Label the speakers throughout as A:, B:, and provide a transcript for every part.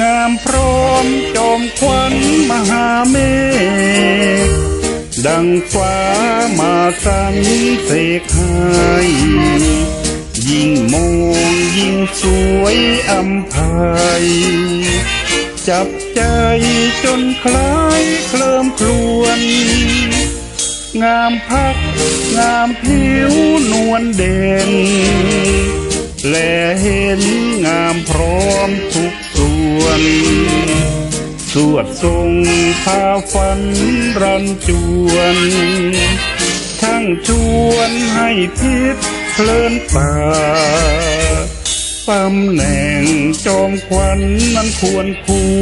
A: งามพร้อมจอมควันมหาเมฆดังฟ้ามาสันเสกให้ยิ่งมองยิ่งสวยอำไพยจับใจจนคล้ายเคลิมครวน งามพัก งามผิวนวลเด่น และเห็นงามพร้อม สวนสวดทรงพาฝันรันจวน ทั้งชวนให้พิษเพลินตาตำแหน่งจอมควันนั้นควรคู่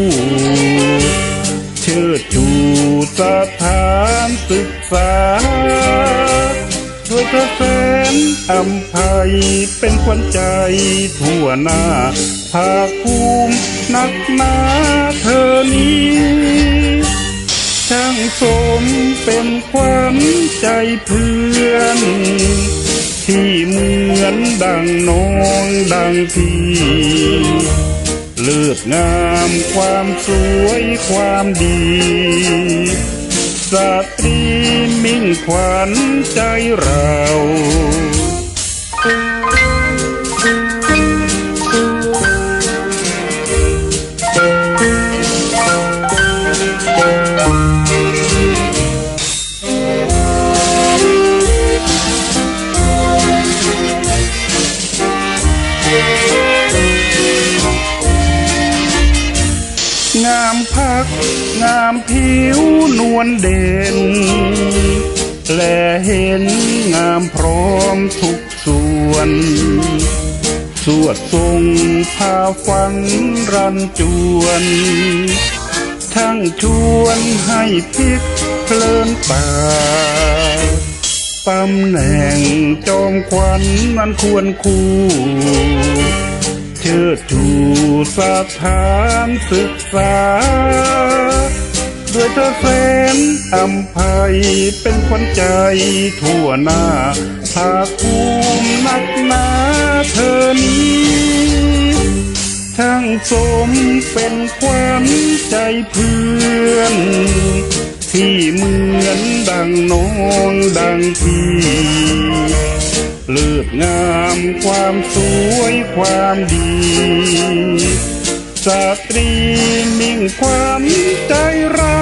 A: เชิดชูสถานศึกษา ด้วยกระแสนอำภัยเป็นขวัญใจทั่วหน้าภาคภูมิ นักหนาเธอนี้ช่างสมเป็นขวัญใจเพื่อน ที่เหมือนดังน้องดังพี่เลือดงามความสวยความดีสตรีมิ่งขวัญใจเราามพัก งามผิวนวลเด่น แลเห็นงามพร้อมทุกส่วน สวดทรงพาฟังรันจวน ทั้งชวนให้พิษเพลินตาตำแหน่งจอมควันนั้นควรคู่ เชิดชูสถานศึกษา ด้วยเธอแสนอำภัยเป็นขวัญใจทั่วหน้าภาคภูมินักหนาเธอนี้ช่างสมเป็นขวัญใจเพื่อน ที่เหมือนดังน้องดังพี่ งามความสวยความดีสตรีมิ่งความใจเรา